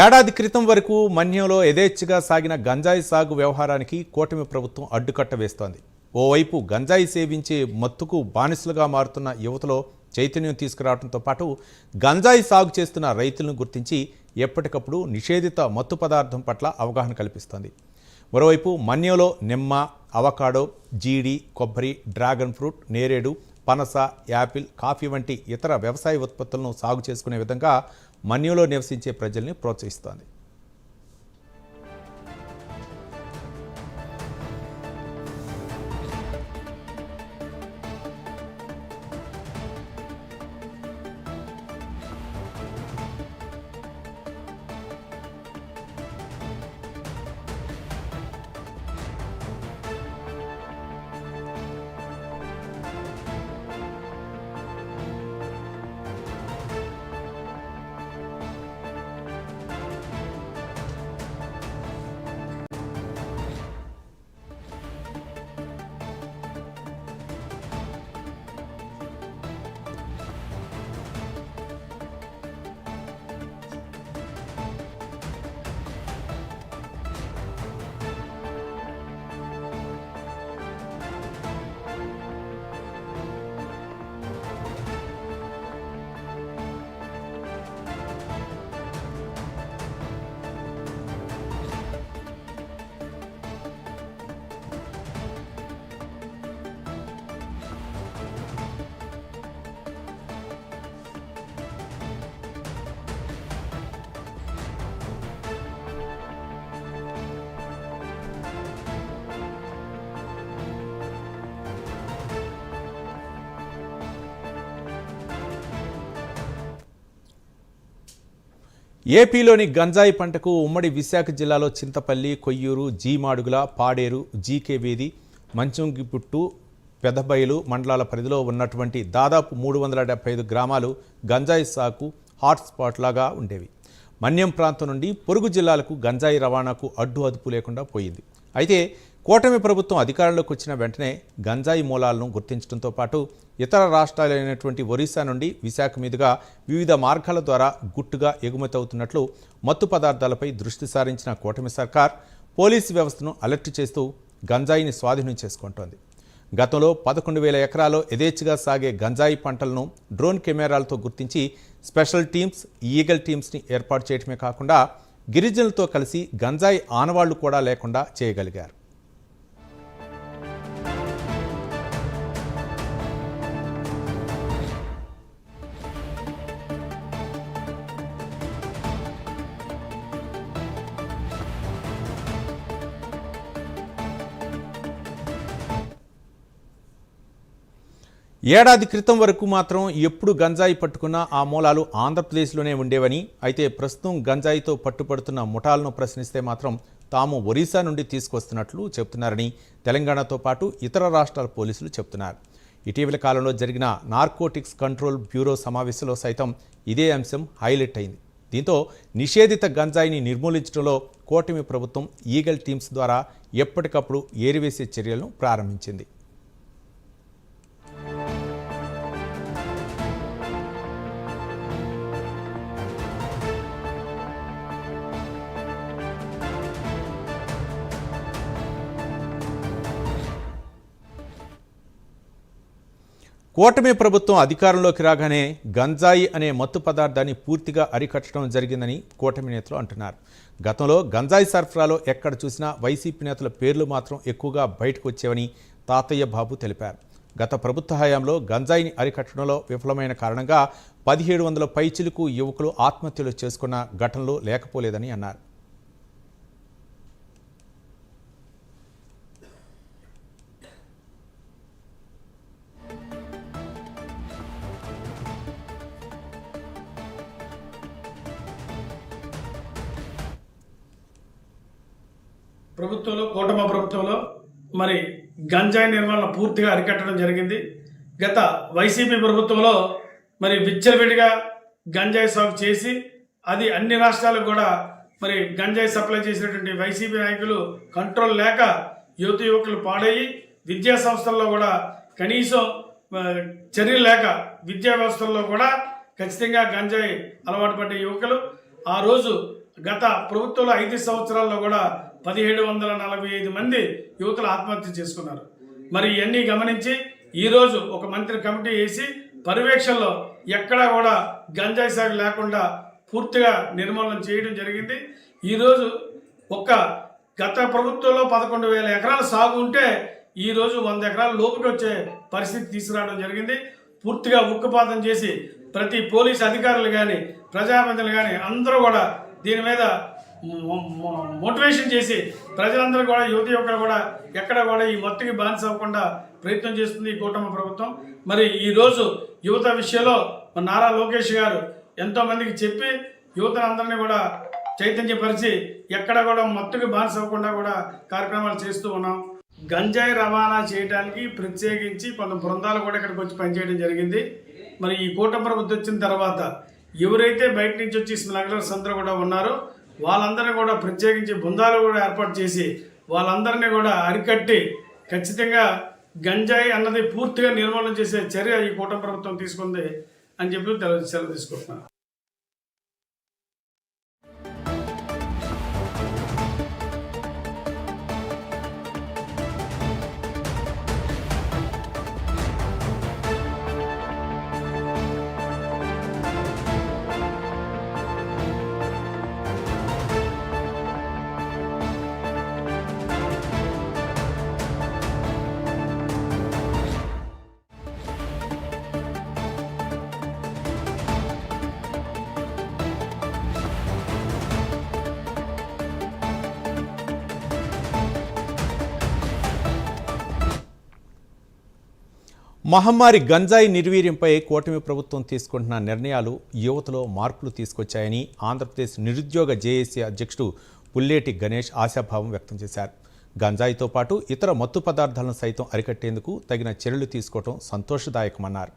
ఏడాది క్రితం వరకు మన్యంలో యథేచ్ఛగా సాగిన గంజాయి సాగు వ్యవహారానికి కూటమి ప్రభుత్వం అడ్డుకట్ట వేస్తోంది. ఓవైపు గంజాయి సేవించే మత్తుకు బానిసలుగా మారుతున్న యువతలో చైతన్యం తీసుకురావడంతో పాటు గంజాయి సాగు చేస్తున్న రైతులను గుర్తించి ఎప్పటికప్పుడు నిషేధిత మత్తు పదార్థం పట్ల అవగాహన కల్పిస్తోంది. మరోవైపు మన్యంలో నిమ్మ అవకాడో జీడి కొబ్బరి డ్రాగన్ ఫ్రూట్ నేరేడు పనస యాపిల్ కాఫీ వంటి ఇతర వ్యవసాయ ఉత్పత్తులను సాగు చేసుకునే విధంగా మన్యులో నివసించే ప్రజల్ని ప్రోత్సహిస్తోంది. ఏపీలోని గంజాయి పంటకు ఉమ్మడి విశాఖ జిల్లాలో చింతపల్లి కొయ్యూరు జీమాడుగుల పాడేరు జీకేవేది మంచంగిపుట్టు పెదబయలు మండలాల పరిధిలో ఉన్నటువంటి దాదాపు మూడు వందల డెబ్బై ఐదు గ్రామాలు గంజాయి సాగు హాట్స్పాట్లాగా ఉండేవి. మన్యం ప్రాంతం నుండి పొరుగు జిల్లాలకు గంజాయి రవాణాకు అడ్డు అదుపు లేకుండా పోయింది. అయితే కూటమి ప్రభుత్వం అధికారంలోకి వచ్చిన వెంటనే గంజాయి మూలాలను గుర్తించడంతో పాటు ఇతర రాష్ట్రాలైనటువంటి ఒరిస్సా నుండి విశాఖ మీదుగా వివిధ మార్గాల ద్వారా గుట్టుగా ఎగుమతి అవుతున్నట్లు మత్తు పదార్థాలపై దృష్టి సారించిన కూటమి సర్కార్ పోలీసు వ్యవస్థను అలర్ట్ చేస్తూ గంజాయిని స్వాధీనం చేసుకుంటోంది. గతంలో పదకొండు వేల ఎకరాల్లో యథేచ్ఛగా సాగే గంజాయి పంటలను డ్రోన్ కెమెరాలతో గుర్తించి స్పెషల్ టీమ్స్ ఈగల్ టీమ్స్ని ఏర్పాటు చేయడమే కాకుండా గిరిజనులతో కలిసి గంజాయి ఆనవాళ్ళు కూడా లేకుండా చేయగలిగారు. ఏడాది క్రితం వరకు మాత్రం ఎప్పుడు గంజాయి పట్టుకున్నా ఆ మూలాలు ఆంధ్రప్రదేశ్లోనే ఉండేవని అయితే ప్రస్తుతం గంజాయితో పట్టుపడుతున్న ముఠాలను ప్రశ్నిస్తే మాత్రం తాము ఒరిస్సా నుండి తీసుకొస్తున్నట్లు చెప్తున్నారని తెలంగాణతో పాటు ఇతర రాష్ట్రాల పోలీసులు చెప్తున్నారు. ఇటీవల కాలంలో జరిగిన నార్కోటిక్స్ కంట్రోల్ బ్యూరో సమావేశంలో సైతం ఇదే అంశం హైలైట్ అయింది. దీంతో నిషేధిత గంజాయిని నిర్మూలించడంలో కూటమి ప్రభుత్వం ఈగల్ టీమ్స్ ద్వారా ఎప్పటికప్పుడు ఏరివేసే చర్యలను ప్రారంభించింది. కూటమి ప్రభుత్వం అధికారంలోకి రాగానే గంజాయి అనే మత్తు పదార్థాన్ని పూర్తిగా అరికట్టడం జరిగిందని కూటమి నేతలు అంటున్నారు. గతంలో గంజాయి సరఫరాలో ఎక్కడ చూసినా వైసీపీ నేతల పేర్లు మాత్రం ఎక్కువగా బయటకు వచ్చేవని తాతయ్య బాబు తెలిపారు. గత ప్రభుత్వ హయాంలో గంజాయిని అరికట్టడంలో విఫలమైన కారణంగా పదిహేడు వందల పైచిలుకు యువకులు ఆత్మహత్యలు చేసుకున్న ఘటనలు లేకపోలేదని అన్నారు. ప్రభుత్వంలో కూటమి ప్రభుత్వంలో మరి గంజాయి నిర్మాణం పూర్తిగా అరికట్టడం జరిగింది. గత వైసీపీ ప్రభుత్వంలో మరి విచ్చలవిడిగా గంజాయి సాగు చేసి అది అన్ని రాష్ట్రాలకు కూడా మరి గంజాయి సప్లై చేసినటువంటి వైసీపీ నాయకులు కంట్రోల్ లేక యువత యువకులు పాడయ్యి విద్యా సంస్థల్లో కూడా కనీసం చర్యలు లేక విద్యా వ్యవస్థల్లో కూడా ఖచ్చితంగా గంజాయి అలవాటు పడ్డ యువకులు. ఆ రోజు గత ప్రభుత్వంలో ఐదు సంవత్సరాల్లో కూడా పదిహేడు వందల నలభై ఐదు మంది యువతులు ఆత్మహత్య చేసుకున్నారు. మరి ఇవన్నీ గమనించి ఈరోజు ఒక మంత్రి కమిటీ వేసి పర్యవేక్షణలో ఎక్కడా కూడా గంజాయి సాగు లేకుండా పూర్తిగా నిర్మూలన చేయడం జరిగింది. ఈరోజు ఒక్క గత ప్రభుత్వంలో పదకొండు వేల ఎకరాల సాగు ఉంటే ఈరోజు వంద ఎకరాల లోపుకి వచ్చే పరిస్థితి తీసుకురావడం జరిగింది. పూర్తిగా ఉక్కుపాతం చేసి ప్రతి పోలీస్ అధికారులు కానీ ప్రజాప్రతినిధులు కానీ అందరూ కూడా దీని మీద మోటివేషన్ చేసి ప్రజలందరూ కూడా యువత యువకులు కూడా ఎక్కడ కూడా ఈ మత్తుకి బానిస అవ్వకుండా ప్రయత్నం చేస్తుంది ఈ కూటమి ప్రభుత్వం. మరి ఈరోజు యువత విషయంలో నారా లోకేష్ గారు ఎంతోమందికి చెప్పి చెప్పి యువతనందరినీ కూడా చైతన్యపరిచి ఎక్కడ కూడా మత్తుకి బానిస అవ్వకుండా కూడా కార్యక్రమాలు చేస్తూ ఉన్నాం. గంజాయి రవాణా చేయడానికి ప్రత్యేకించి కొంత బృందాలు కూడా ఇక్కడికి వచ్చి పనిచేయడం జరిగింది. మరి ఈ కూటమి ప్రభుత్వం వచ్చిన తర్వాత ఎవరైతే బయట నుంచి వచ్చి స్మగ్లర్స్ అందరూ కూడా ఉన్నారో వాళ్ళందరినీ కూడా ప్రత్యేకించి బృందాలు కూడా ఏర్పాటు చేసి వాళ్ళందరినీ కూడా అరికట్టి ఖచ్చితంగా గంజాయి అన్నది పూర్తిగా నిర్మూలన చేసే చర్య ఈ కూటమి ప్రభుత్వం తీసుకుంది అని చెప్పి తెల- సెలవు తీసుకుంటున్నాను. మహమ్మారి గంజాయి నిర్వీర్యంపై కూటమి ప్రభుత్వం తీసుకుంటున్న నిర్ణయాలు యువతలో మార్పులు తీసుకొచ్చాయని ఆంధ్రప్రదేశ్ నిరుద్యోగ జేఏసీ అధ్యక్షుడు పుల్లేటి గణేష్ ఆశాభావం వ్యక్తం చేశారు. గంజాయితో పాటు ఇతర మత్తు పదార్థాలను సైతం అరికట్టేందుకు తగిన చర్యలు తీసుకోవడం సంతోషదాయకమన్నారు.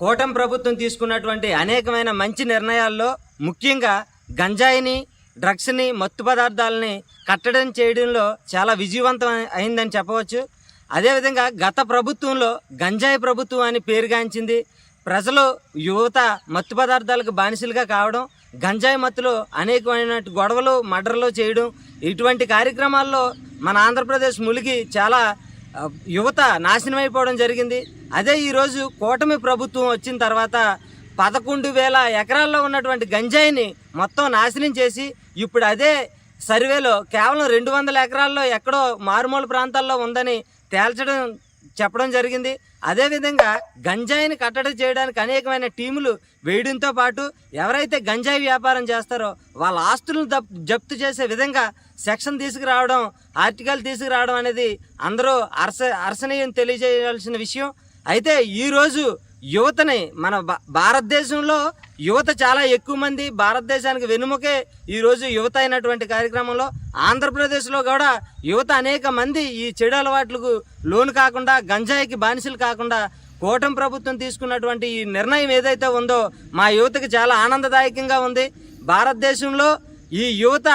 కూటమి ప్రభుత్వం తీసుకున్నటువంటి అనేకమైన మంచి నిర్ణయాల్లో ముఖ్యంగా గంజాయిని డ్రగ్స్ని మత్తు పదార్థాలని కట్టడం చేయడంలో చాలా విజయవంతం అయిందని చెప్పవచ్చు. అదేవిధంగా గత ప్రభుత్వంలో గంజాయి ప్రభుత్వం అని పేరుగాంచింది. ప్రజలు యువత మత్తు పదార్థాలకు బానిసలుగా కావడం గంజాయి మత్తులో అనేకమైన గొడవలు మర్డర్లు చేయడం ఇటువంటి కార్యక్రమాల్లో మన ఆంధ్రప్రదేశ్ ములిగి చాలా యువత నాశనం అయిపోవడం జరిగింది. అదే ఈరోజు కూటమి ప్రభుత్వం వచ్చిన తర్వాత పదకొండు వేల ఎకరాల్లో ఉన్నటువంటి గంజాయిని మొత్తం నాశనం చేసి ఇప్పుడు అదే సర్వేలో కేవలం రెండు వందల ఎకరాల్లో ఎక్కడో మారుమూల ప్రాంతాల్లో ఉందని తేల్చడం చెప్పడం జరిగింది. అదేవిధంగా గంజాయిని కట్టడి చేయడానికి అనేకమైన టీములు వేయడంతో పాటు ఎవరైతే గంజాయి వ్యాపారం చేస్తారో వాళ్ళ ఆస్తులను జప్తు చేసే విధంగా సెక్షన్ తీసుకురావడం ఆర్టికల్ తీసుకురావడం అనేది అందరూ అర్స అర్సనీయం తెలియజేయాల్సిన విషయం. అయితే ఈరోజు యువతని మన భారతదేశంలో యువత చాలా ఎక్కువ మంది భారతదేశానికి వెనుముకే ఈరోజు యువత అయినటువంటి కార్యక్రమంలో ఆంధ్రప్రదేశ్లో కూడా యువత అనేక మంది ఈ చెడు అలవాట్లకు లోను కాకుండా గంజాయికి బానిసలు కాకుండా కూటమి ప్రభుత్వం తీసుకున్నటువంటి ఈ నిర్ణయం ఏదైతే ఉందో మా యువతకి చాలా ఆనందదాయకంగా ఉంది. భారతదేశంలో ఈ యువత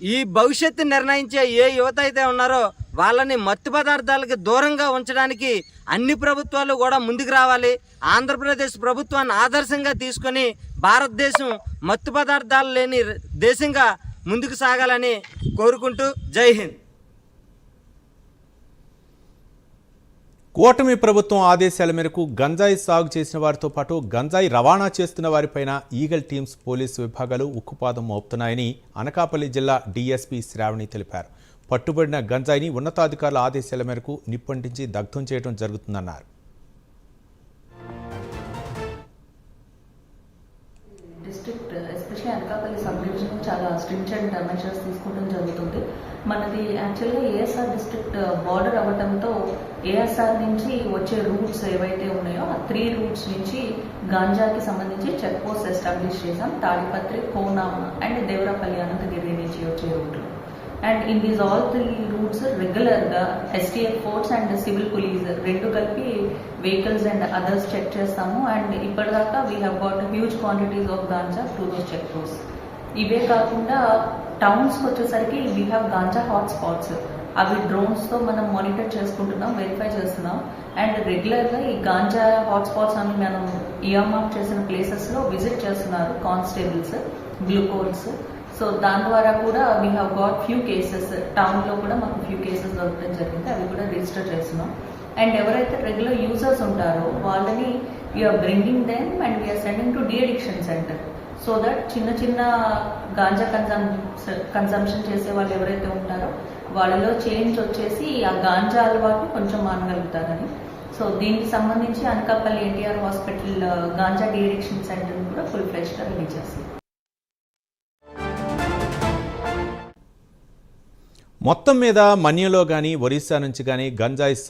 ఈ భవిష్యత్తు నిర్ణయించే ఏ యువత అయితే ఉన్నారో వాళ్ళని మత్తు పదార్థాలకి దూరంగా ఉంచడానికి అన్ని ప్రభుత్వాలు కూడా ముందుకు రావాలి. ఆంధ్రప్రదేశ్ ప్రభుత్వాన్ని ఆదర్శంగా తీసుకొని భారతదేశం మత్తు పదార్థాలు లేని దేశంగా ముందుకు సాగాలని కోరుకుంటూ జై హింద్. కూటమి ప్రభుత్వం ఆదేశాల మేరకు గంజాయి సాగు చేసిన వారితో పాటు గంజాయి రవాణా చేస్తున్న వారిపైన ఈగల్ టీమ్స్ పోలీసు విభాగాలు ఉక్కుపాదం మోపుతున్నాయని అనకాపల్లి జిల్లా డీఎస్పీ శ్రావణి తెలిపారు. పట్టుబడిన గంజాయిని ఉన్నతాధికారుల ఆదేశాల మేరకు నిప్పంటించి దగ్ధం చేయడం జరుగుతుందన్నారు. District especially Anakapalli sub division చాలా స్ట్రింజెంట్ మెషర్స్ తీసుకోవడం జరుగుతుంది. మనది యాక్చువల్గా ఏఎస్ఆర్ డిస్ట్రిక్ట్ బార్డర్ అవ్వడంతో ఏఎస్ఆర్ నుంచి వచ్చే రూట్స్ ఏవైతే ఉన్నాయో ఆ త్రీ రూట్స్ నుంచి గాంజాకి సంబంధించి చెక్ పోస్ట్ ఎస్టాబ్లిష్ చేసాం తాడిపత్రి కోనా అండ్ దేవరాపల్లి అనంతగిరి నుంచి వచ్చే రూట్లు. And in these all three routes రెగ్యులర్గా STF force and civil police రెండు కలిపి వెహికల్స్ అండ్ అదర్స్ చెక్ చేస్తాము. అండ్ ఇప్పటిదాకా we have got huge quantities of ganja through those check post ఇవే కాకుండా టౌన్స్కి వచ్చేసరికి we have ganja hot spots అవి డ్రోన్స్తో మనం మానిటర్ చేసుకుంటున్నాం వెరిఫై చేస్తున్నాం. అండ్ రెగ్యులర్గా ఈ గాంజా హాట్స్పాట్స్ అని మనం ఇయర్మార్క్ చేసిన ప్లేసెస్లో విజిట్ చేస్తున్నారు కానిస్టేబుల్స్ గ్లూకోజ్ సో దాని ద్వారా కూడా we have got few cases టౌన్లో కూడా మాకు ఫ్యూ కేసెస్ దొరకడం జరిగింది. అవి కూడా రిజిస్టర్ చేస్తున్నాం. అండ్ ఎవరైతే రెగ్యులర్ యూజర్స్ ఉంటారో వాళ్ళని we are bringing them and we are sending to deaddiction centre so that చిన్న చిన్న గాంజా కన్సమ్ కన్సంప్షన్ చేసే వాళ్ళు ఎవరైతే ఉంటారో వాళ్ళలో చేంజ్ వచ్చేసి ఆ గాంజా అలవాటు కొంచెం మానగలుగుతారని. సో దీనికి సంబంధించి Anakapalli NTR hospital ganja deaddiction centre కూడా ఫుల్ ఫ్లెష్గా రిలీజ్ చేస్తుంది. మొత్తం మీద మన్యంలో కానీ ఒరిస్సా నుంచి కానీ గంజాయి సాగు